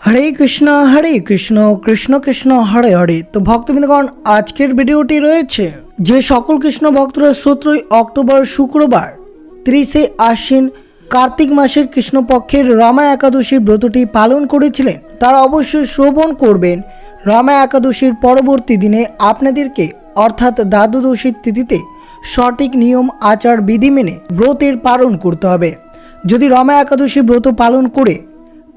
হরে কৃষ্ণ হরে কৃষ্ণ কৃষ্ণ কৃষ্ণ, হরে হরে। তো ভক্তবৃন্দগণ, আজকের ভিডিওটি রয়েছে যে সকল কৃষ্ণ ভক্তরা সতেরোই অক্টোবর শুক্রবার, ত্রিশে আশ্বিন কার্তিক মাসের কৃষ্ণপক্ষের রমা একাদশীর ব্রতটি পালন করেছিলেন। তারা অবশ্যই শ্রবণ করবেন। রমা একাদশীর পরবর্তী দিনে আপনাদেরকে, অর্থাৎ দ্বাদশীর তিথিতে, সঠিক নিয়ম, আচার, বিধি মেনে ব্রতের পালন করতে হবে। যদি রমা একাদশী ব্রত পালন করে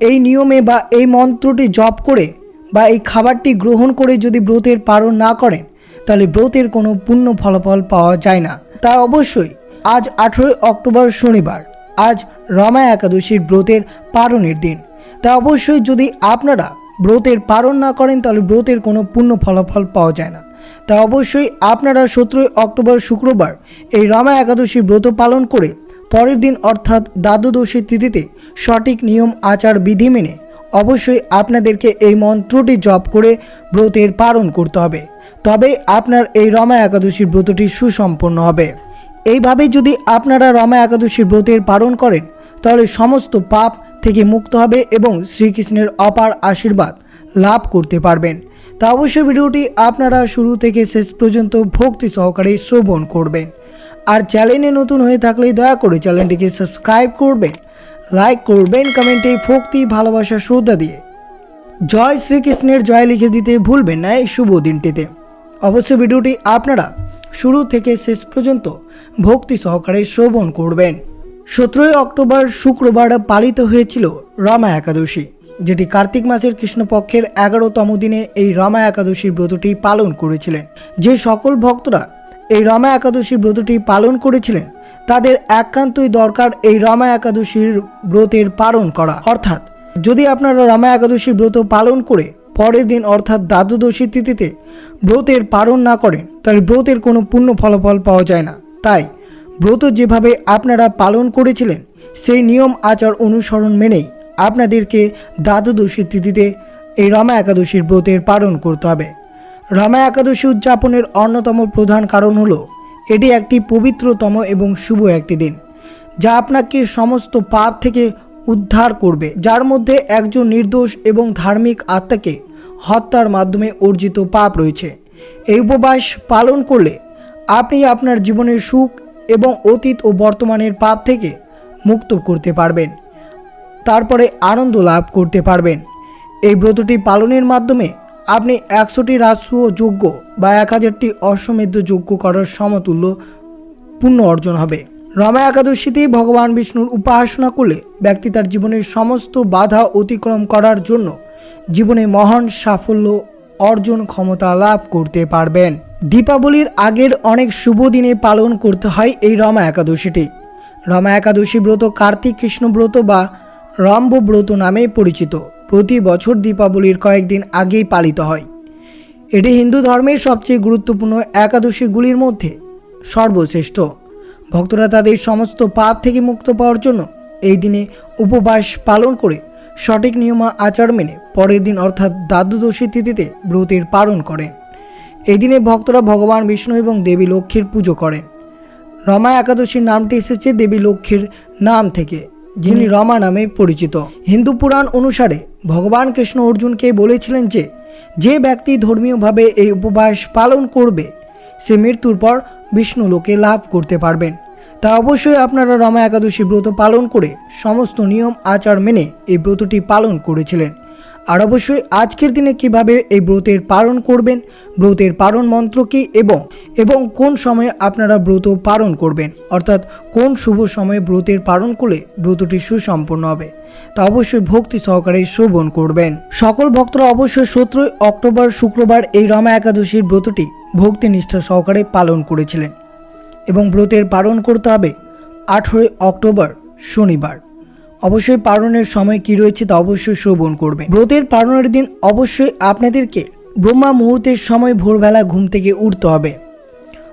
এই নিয়মে বা এই মন্ত্রটি জপ করে বা এই খাবারটি গ্রহণ করে যদি ব্রতের পালন না করেন, তাহলে ব্রতের কোনো পূর্ণ ফলাফল পাওয়া যায় না। তা অবশ্যই আজ আঠেরোই অক্টোবর শনিবার, আজ রমা একাদশীর ব্রতের পালনের দিন। তা অবশ্যই যদি আপনারা ব্রতের পালন না করেন, তাহলে ব্রতের কোনো পূর্ণ ফলাফল পাওয়া যায় না। তা অবশ্যই আপনারা সতেরোই অক্টোবর শুক্রবার এই রমা একাদশী ব্রত পালন করে পরের দিন অর্থাৎ দ্বাদশীর তিথিতে সঠিক নিয়ম, আচার, বিধি মেনে অবশ্যই আপনাদেরকে এই মন্ত্রটি জপ করে ব্রতের পালন করতে হবে। তবে আপনার এই রমা একাদশীর ব্রতটি সুসম্পন্ন হবে। এইভাবে যদি আপনারা রমা একাদশীর ব্রতের পালন করেন, তাহলে সমস্ত পাপ থেকে মুক্ত হবে এবং শ্রীকৃষ্ণের অপার আশীর্বাদ লাভ করতে পারবেন। তা অবশ্যই ভিডিওটি আপনারা শুরু থেকে শেষ পর্যন্ত ভক্তি সহকারে শ্রবণ করবেন। আর চ্যানেলে নতুন হয়ে থাকলে দয়া করে চ্যানেলটিকে সাবস্ক্রাইব করবেন লাইক করবেন কমেন্টে ভক্তি, ভালোবাসা, শ্রদ্ধা দিয়ে। জয় শ্রীকৃষ্ণের জয় লিখে দিতে ভুলবেন না এই শুভ দিনটিতে। অবশ্যই ভিডিওটি আপনারা শুরু থেকে শেষ পর্যন্ত ভক্তি সহকারে শ্রবণ করবেন। সতেরোই অক্টোবর শুক্রবার পালিত হয়েছিল রমা একাদশী, যেটি কার্তিক মাসের কৃষ্ণপক্ষের এগারোতম দিনে এই রমা একাদশীর ব্রতটি পালন করেছিলেন। যে সকল ভক্তরা এই রমা একাদশীর ব্রতটি পালন করেছিলেন। তাদের একান্তই দরকার এই রমা একাদশীর ব্রতের পালন করা। অর্থাৎ, যদি আপনারা রমা একাদশীর ব্রত পালন করে পরের দিন অর্থাৎ দ্বাদশী তিথিতে ব্রতের পালন না করেন, তাহলে ব্রতের কোনো পূর্ণ ফলাফল পাওয়া যায় না। তাই, ব্রত যেভাবে আপনারা পালন করেছিলেন, সেই নিয়ম আচার অনুসরণ মেনেই আপনাদেরকে দ্বাদশী তিথিতে এই রমা একাদশীর ব্রতের পালন করতে হবে। রমা একাদশী উদযাপনের অন্যতম প্রধান কারণ হলো, এটি একটি পবিত্রতম এবং শুভ একটি দিন, যা আপনাকে সমস্ত পাপ থেকে উদ্ধার করবে, যার মধ্যে একজন নির্দোষ এবং ধার্মিক আত্মাকে হত্যার মাধ্যমে অর্জিত পাপ রয়েছে। এই উপবাস পালন করলে আপনি আপনার জীবনের সুখ এবং অতীত ও বর্তমানের পাপ থেকে মুক্ত করতে পারবেন, তারপরে আনন্দ লাভ করতে পারবেন। এই ব্রতটি পালনের মাধ্যমে আপনি একশোটি রাষ্ট্র যোগ্য বা এক হাজারটি অশ্বমেধ যোগ্য করার সমতুল্য পুণ্য অর্জন হবে। রমা একাদশীতে ভগবান বিষ্ণুর উপাসনা করলে ব্যক্তি তার জীবনের সমস্ত বাধা অতিক্রম করার জন্য জীবনে মহান সাফল্য অর্জন ক্ষমতা লাভ করতে পারবেন। দীপাবলির আগের অনেক শুভ দিনে পালন করতে হয় এই রমা একাদশীটি। রমা একাদশী ব্রত কার্তিক কৃষ্ণ ব্রত বা রম্ভ ব্রত নামে পরিচিত। প্রতি বছর দীপাবলির কয়েকদিন আগেই পালিত হয়। এটি হিন্দু ধর্মের সবচেয়ে গুরুত্বপূর্ণ একাদশীগুলির মধ্যে সর্বশ্রেষ্ঠ। ভক্তরা তাদের সমস্ত পাপ থেকে মুক্ত পাওয়ার জন্য এই দিনে উপবাস পালন করে সঠিক নিয়ম আচার মেনে পরের দিন অর্থাৎ দ্বাদশী তিথিতে ব্রতের পালন করেন। এই দিনে ভক্তরা ভগবান বিষ্ণু এবং দেবী লক্ষ্মীর পুজো করেন। রমা একাদশীর নামটি এসেছে দেবী লক্ষ্মীর নাম থেকে। যিনি রমা নামে পরিচিত। হিন্দু পুরাণ অনুসারে ভগবান কৃষ্ণ অর্জুনকে বলেছিলেন যে যে ব্যক্তি ধর্মীয়ভাবে এই উপবাস পালন করবে সে মৃত্যুর পর বিষ্ণু লোকে লাভ করতে পারবেন। তা অবশ্যই আপনারা রমা একাদশী ব্রত পালন করে সমস্ত নিয়ম আচার মেনে এই ব্রতটি পালন করেছিলেন। আর অবশ্যই আজকের দিনে কীভাবে এই ব্রতের পালন করবেন, ব্রতের পালন মন্ত্র কী এবং এবং কোন সময়ে আপনারা ব্রত পালন করবেন? অর্থাৎ কোন শুভ সময়ে ব্রতের পালন করলে ব্রতটি সুসম্পন্ন হবে? তা অবশ্যই ভক্তি সহকারে শ্রবণ করবেন। সকল ভক্তরা অবশ্যই সতেরোই অক্টোবর শুক্রবার এই রমা একাদশীর ব্রতটি ভক্তি নিষ্ঠা সহকারে পালন করেছিলেন এবং ব্রতের পালন করতে হবে আঠেরোই অক্টোবর শনিবার। অবশ্যই পালনের সময় কি রয়েছে তা অবশ্যই শ্রবণ করবে ব্রতের পালনের দিন অবশ্যই আপনাদেরকে ব্রহ্মা মুহূর্তের সময় ভোরবেলা ঘুম থেকে উঠতে হবে।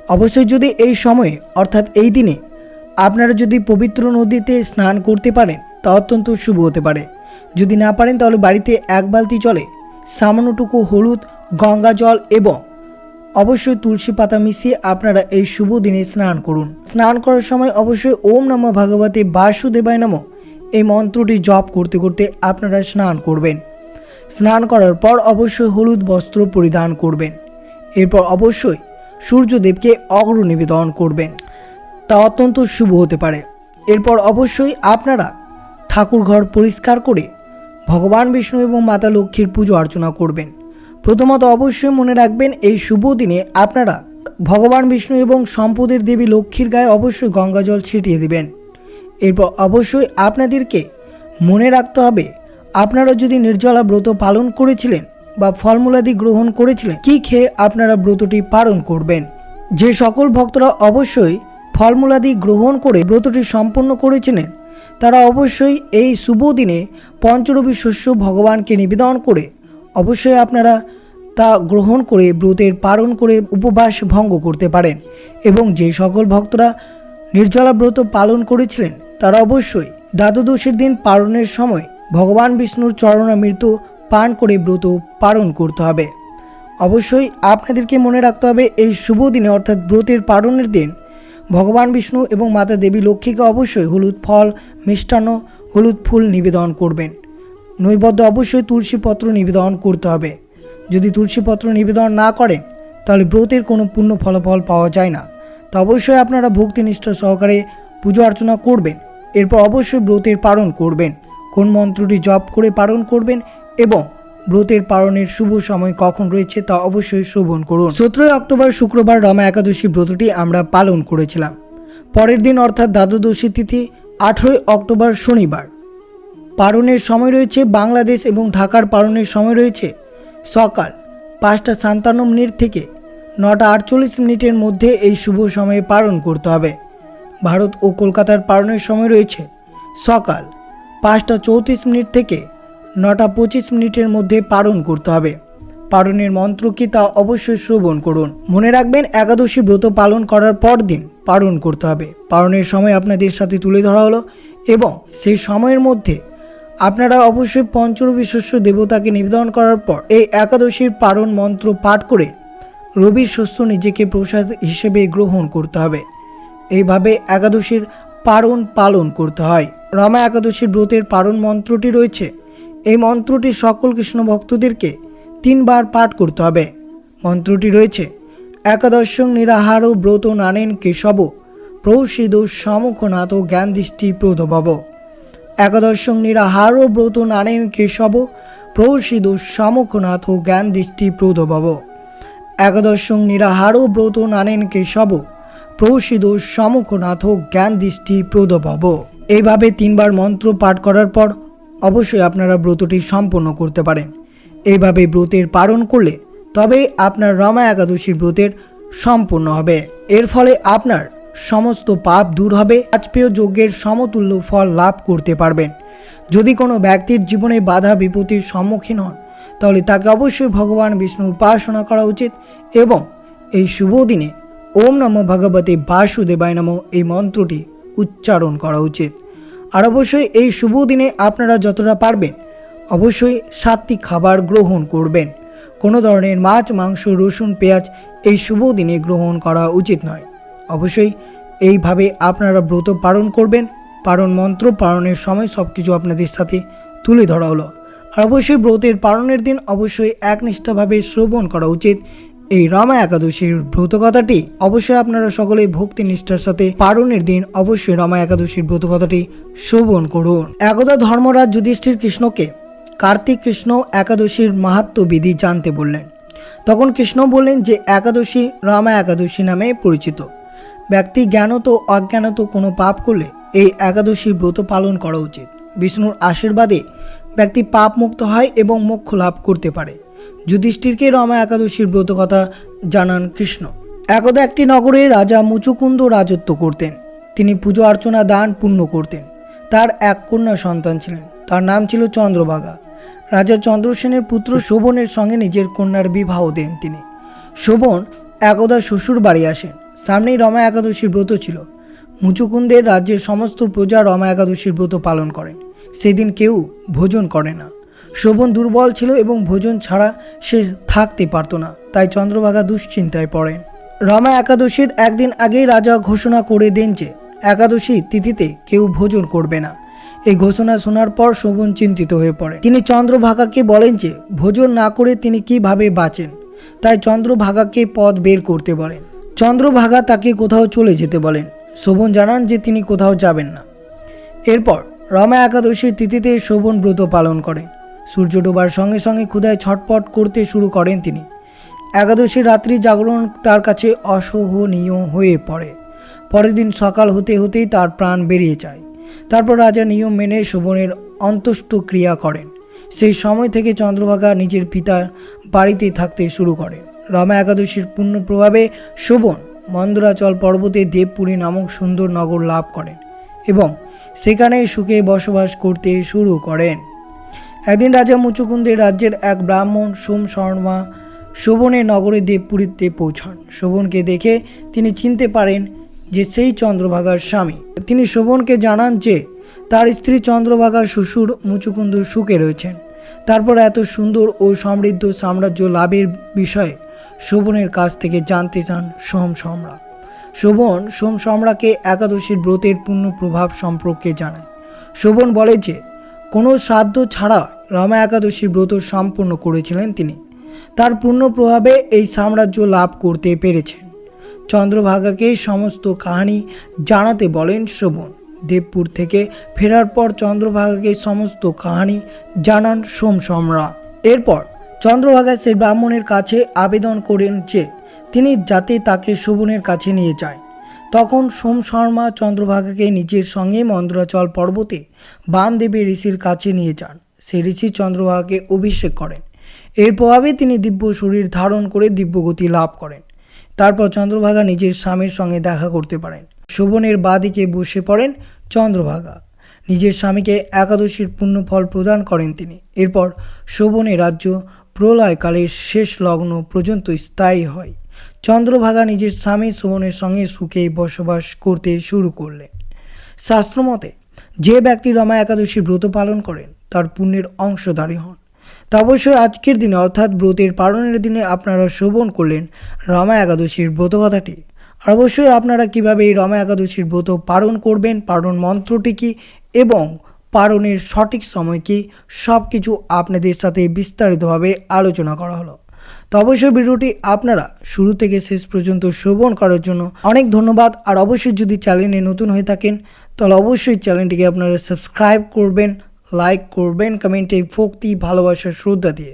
অবশ্যই যদি এই সময়ে, অর্থাৎ এই দিনে, আপনারা যদি পবিত্র নদীতে স্নান করতে পারেন, তা অত্যন্ত শুভ হতে পারে। যদি না পারেন, তাহলে বাড়িতে এক বালতি জলে সামান্যটুকু হলুদ, গঙ্গা জল এবং অবশ্যই তুলসী পাতা মিশিয়ে আপনারা এই শুভ দিনে স্নান করুন। স্নান করার সময় অবশ্যই ওম নমঃ ভগবতে বাসুদেবায় নমঃ এই মন্ত্রটি জপ করতে করতে আপনারা স্নান করবেন। স্নান করার পর অবশ্যই হলুদ বস্ত্র পরিধান করবেন। এরপর অবশ্যই সূর্যদেবকে অগ্র নিবেদন করবেন। তা অত্যন্ত শুভ হতে পারে। এরপর অবশ্যই আপনারা ঠাকুর ঘর পরিষ্কার করে ভগবান বিষ্ণু এবং মাতা লক্ষ্মীর পুজো অর্চনা করবেন। প্রথমত অবশ্যই মনে রাখবেন, এই শুভ দিনে আপনারা ভগবান বিষ্ণু এবং সম্পদের দেবী লক্ষ্মীর গায়ে অবশ্যই গঙ্গাজল ছিটিয়ে দিবেন। এরপর অবশ্যই আপনাদেরকে মনে রাখতে হবে, আপনারা যদি নির্জলা ব্রত পালন করেছিলেন বা ফলমূলাদি গ্রহণ করেছিলেন, কি খেয়ে আপনারা ব্রতটি পালন করবেন? যে সকল ভক্তরা অবশ্যই ফলমূলাদি গ্রহণ করে ব্রতটি সম্পন্ন করেছিলেন, তারা অবশ্যই এই শুভ দিনে পঞ্চরবি শস্য ভগবানকে নিবেদন করে অবশ্যই আপনারা তা গ্রহণ করে ব্রতের পালন করে উপবাস ভঙ্গ করতে পারেন। এবং যে সকল ভক্তরা নির্জলা ব্রত পালন করেছিলেন তারা অবশ্যই দ্বাদশীর দিন পালনের সময় ভগবান বিষ্ণুর চরণামৃত পান করে ব্রত পালন করতে হবে। অবশ্যই আপনাদেরকে মনে রাখতে হবে, এই শুভ দিনে অর্থাৎ ব্রতের পালনের দিন ভগবান বিষ্ণু এবং মাতা দেবী লক্ষ্মীকে অবশ্যই হলুদ ফল, মিষ্টান্ন, হলুদ ফুল নিবেদন করবেন। নৈবদ্য অবশ্যই তুলসী পত্র নিবেদন করতে হবে। যদি তুলসী পত্র নিবেদন না করেন, তাহলে ব্রতের কোনো পূর্ণ ফলাফল পাওয়া যায় না। তো অবশ্যই আপনারা ভক্তিনিষ্ঠ সহকারে পুজো অর্চনা করবেন। এরপর অবশ্যই ব্রতের পালন করবেন। কোন মন্ত্রটি জপ করে পালন করবেন এবং ব্রতের পালনের শুভ সময় কখন রয়েছে তা অবশ্যই শ্রবণ করুন। সতেরোই অক্টোবর শুক্রবার রমা একাদশী ব্রতটি আমরা পালন করেছিলাম। পরের দিন অর্থাৎ দ্বাদশী তিথি আঠেরোই অক্টোবর শনিবার। পালনের সময় রয়েছে বাংলাদেশ এবং ঢাকার পালনের সময় রয়েছে সকাল পাঁচটা সাতান্ন মিনিট থেকে নটা আটচল্লিশ মিনিটের মধ্যে এই শুভ সময়ে পালন করতে হবে। ভারত ও কলকাতার পালনের সময় রয়েছে। সকাল পাঁচটা চৌত্রিশ মিনিট থেকে নটা পঁচিশ মিনিটের মধ্যে পালন করতে হবে। পালনের মন্ত্র কি তা অবশ্যই শ্রবণ করুন। মনে রাখবেন, একাদশী ব্রত পালন করার পর দিন পালন করতে হবে। পালনের সময় আপনাদের সাথে তুলে ধরা হলো এবং সেই সময়ের মধ্যে আপনারা অবশ্যই পঞ্চরবি শস্য দেবতাকে নিবেদন করার পর এই একাদশীর পালন মন্ত্র পাঠ করে রবির শস্য নিজেকে প্রসাদ হিসেবে গ্রহণ করতে হবে। এইভাবে একাদশীর পারণ পালন করতে হয়। রমা একাদশীর ব্রতের পারণ মন্ত্রটি রয়েছে। এই মন্ত্রটি সকল কৃষ্ণ ভক্তদেরকে তিনবার পাঠ করতে হবে। মন্ত্রটি রয়েছে, একাদশং নিরাহার ব্রত নানেন কেশব প্রসিদ সমুখনাথ জ্ঞান দৃষ্টি প্রদভব। একাদশং নিরাহার ব্রত নানেন কেশব প্রসিদ সমুখনাথ জ্ঞান দৃষ্টি প্রদভব। একাদশং নিরাহার ব্রত নানেন কেশব প্রসিদ সমুখনাথ জ্ঞান দৃষ্টি প্রদভব এইভাবে তিনবার মন্ত্র পাঠ করার পর অবশ্যই আপনারা ব্রতটি সম্পন্ন করতে পারেন। এইভাবে ব্রতের পালন করলে তবে আপনার রমা একাদশীর ব্রতের সম্পূর্ণ হবে। এর ফলে আপনার সমস্ত পাপ দূর হবে। আজপেয় যজ্ঞের সমতুল্য ফল লাভ করতে পারবেন। যদি কোনো ব্যক্তির জীবনে বাধা বিপত্তির সম্মুখীন হন, তাহলে তাকে অবশ্যই ভগবান বিষ্ণুর উপাসনা করা উচিত এবং এই শুভ দিনে ওম নম ভগবতে বাসুদেবায় নম এই মন্ত্রটি উচ্চারণ করা উচিত। আর অবশ্যই এই শুভ দিনে আপনারা যতটা পারবেন অবশ্যই সাতটি খাবার গ্রহণ করবেন। কোনো ধরনের মাছ, মাংস, রসুন, পেঁয়াজ এই শুভ দিনে গ্রহণ করা উচিত নয়। অবশ্যই এইভাবে আপনারা ব্রত পালন করবেন। পালন মন্ত্র, পালনের সময় সব কিছু আপনাদের সাথে তুলে ধরা হলো। আর অবশ্যই ব্রতের পালনের দিন অবশ্যই একনিষ্ঠভাবে শ্রবণ করা উচিত। এই রমা একাদশীর ব্রত কথাটি অবশ্যই আপনারা সকলেই ভক্তি নিষ্ঠার সাথে পালনের দিন অবশ্যই রমা একাদশীর ব্রত কথাটি শ্রবণ করুন। একদা ধর্মরাজ যুধিষ্ঠির কৃষ্ণকে কার্তিক কৃষ্ণ একাদশীর মাহাত্ম বিধি জানতে বললেন। তখন কৃষ্ণ বললেন যে, একাদশী রমা একাদশী নামে পরিচিত। ব্যক্তি জ্ঞানত অজ্ঞানত কোনো পাপ করলে এই একাদশী ব্রত পালন করা উচিত। বিষ্ণুর আশীর্বাদে ব্যক্তি পাপ মুক্ত হয় এবং মোক্ষ লাভ করতে পারে। যুধিষ্ঠিরকে রমা একাদশীর ব্রত কথা জানান কৃষ্ণ। একদা একটি নগরে রাজা মুচুকুন্দ রাজত্ব করতেন। তিনি পুজো অর্চনা, দান পূর্ণ করতেন। তার এক কন্যা সন্তান ছিলেন। তার নাম ছিল চন্দ্রভাগা। রাজা চন্দ্রসেনের পুত্র শোভনের সঙ্গে নিজের কন্যার বিবাহ দেন তিনি। শোভন একদা শ্বশুর বাড়ি আসেন। সামনেই রমা একাদশীর ব্রত ছিল। মুচুকুন্দের রাজ্যের সমস্ত প্রজা রমা একাদশীর ব্রত পালন করেন। সেদিন কেউ ভোজন করে না। শোভন দুর্বল ছিল এবং ভোজন ছাড়া সে থাকতে পারত না, তাই চন্দ্রভাগা দুশ্চিন্তায় পড়েন। রমা একাদশীর একদিন আগেই রাজা ঘোষণা করে দেন যে, একাদশী তিথিতে কেউ ভোজন করবে না। এই ঘোষণা শোনার পর শোভন চিন্তিত হয়ে পড়ে। তিনি চন্দ্রভাগাকে বলেন যে, ভোজন না করে তিনি কীভাবে বাঁচেন? তাই চন্দ্রভাগাকে পথ বের করতে বলেন। চন্দ্রভাগা তাকে কোথাও চলে যেতে বলেন। শোভন জানান যে তিনি কোথাও যাবেন না। এরপর রমা একাদশীর তিথিতে শোভন ব্রত পালন করেন। সূর্য ডোবার সঙ্গে সঙ্গে ক্ষুধায় ছটপট করতে শুরু করেন তিনি। একাদশীর রাত্রি জাগরণ তার কাছে অসহনীয় হয়ে পড়ে। পরের দিন সকাল হতে হতেই তার প্রাণ বেরিয়ে যায়। তারপর রাজা নিয়ম মেনে শোভনের অন্ত্যেষ্ট ক্রিয়া করেন। সেই সময় থেকে চন্দ্রভাগা নিজের পিতার বাড়িতেই থাকতে শুরু করেন। রমা একাদশীর পূর্ণ প্রভাবে শোভন মন্দরাচল পর্বতে দেবপুরী নামক সুন্দর নগর লাভ করেন এবং সেখানে সুখে বসবাস করতে শুরু করেন। একদিন রাজা মুচুকুন্দের রাজ্যের এক ব্রাহ্মণ সোম শর্মা শোভনের নগরে দেবপুরীতে পৌঁছান। শোভনকে দেখে তিনি চিনতে পারেন যে সেই চন্দ্রভাগার স্বামী। তিনি শোভনকে জানান যে তার স্ত্রী চন্দ্রভাগার শ্বশুর মুচুকুন্দ সুখে রয়েছেন। তারপর এত সুন্দর ও সমৃদ্ধ সাম্রাজ্য লাভের বিষয়ে শোভনের কাছ থেকে জানতে চান সোম সম্রাট। শোভন সোম সম্রাটকে একাদশীর ব্রতের পূর্ণ প্রভাব সম্পর্কে জানায়। শোভন বলে যে কোনো শ্রাদ্ধ ছাড়া রামা একাদশীর ব্রত সম্পূর্ণ করেছিলেন তিনি। তার পূর্ণ প্রভাবে এই সাম্রাজ্য লাভ করতে পেরেছেন। চন্দ্রভাগাকে সমস্ত কাহিনী জানাতে বলেন শোভন। দেবপুর থেকে ফেরার পর চন্দ্রভাগাকে সমস্ত কাহিনী জানান সোম সম্রাট এরপর চন্দ্রভাগা সেই ব্রাহ্মণের কাছে আবেদন করেন যে, তিনি যাতে তাকে শোভনের কাছে নিয়ে যায়। তখন সোম শর্মা চন্দ্রভাগাকে নিজের সঙ্গে মন্দ্রাচল পর্বতে বামদেবী ঋষির কাছে নিয়ে যান। সে ঋষি চন্দ্রভাগাকে অভিষেক করেন। এর প্রভাবে তিনি দিব্য শরীর ধারণ করে দিব্যগতি লাভ করেন। তারপর চন্দ্রভাগা নিজের স্বামীর সঙ্গে দেখা করতে পারেন। শোভনের বাদিকে বসে পড়েন চন্দ্রভাগা। নিজের স্বামীকে একাদশীর পুণ্য ফল প্রদান করেন তিনি। এরপর শোভনের রাজ্য প্রলয়কালের শেষ লগ্ন পর্যন্ত স্থায়ী হয়। চন্দ্রভাগা নিজের স্বামী শোভনের সঙ্গে সুখে বসবাস করতে শুরু করলেন। শাস্ত্রমতে, যে ব্যক্তি রমা একাদশী ব্রত পালন করেন, তার পুণ্যের অংশধারী হন। তা অবশ্যই আজকের দিনে, অর্থাৎ ব্রতের পালনের দিনে আপনারা শ্রবণ করলেন রমা একাদশীর ব্রত কথাটি আর অবশ্যই আপনারা কীভাবে এই রমা একাদশীর ব্রত পালন করবেন, পালন মন্ত্রটি কী, এবং পালনের সঠিক সময় কি সব কিছু আপনাদের সাথে বিস্তারিতভাবে আলোচনা করা হলো। তো অবশ্যই ভিডিওটি আপনারা শুরু থেকে শেষ পর্যন্ত শ্রবণ করার জন্য অনেক ধন্যবাদ। আর অবশ্যই যদি চ্যানেলে নতুন হয়ে থাকেন, তাহলে অবশ্যই চ্যানেলটিকে আপনারা সাবস্ক্রাইব করবেন, লাইক করবেন, কমেন্টে ভক্তি, ভালোবাসা, শ্রদ্ধা দিয়ে।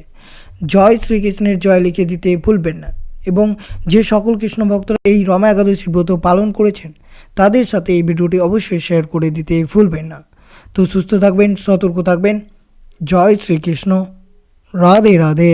জয় শ্রীকৃষ্ণের জয় লিখে দিতে ভুলবেন না। এবং যে সকল কৃষ্ণ ভক্তরা এই রমা একাদশী ব্রত পালন করেছেন, তাদের সাথে এই ভিডিওটি অবশ্যই শেয়ার করে দিতে ভুলবেন না। তো সুস্থ থাকবেন, সতর্ক থাকবেন। জয় শ্রীকৃষ্ণ। রাধে রাধে।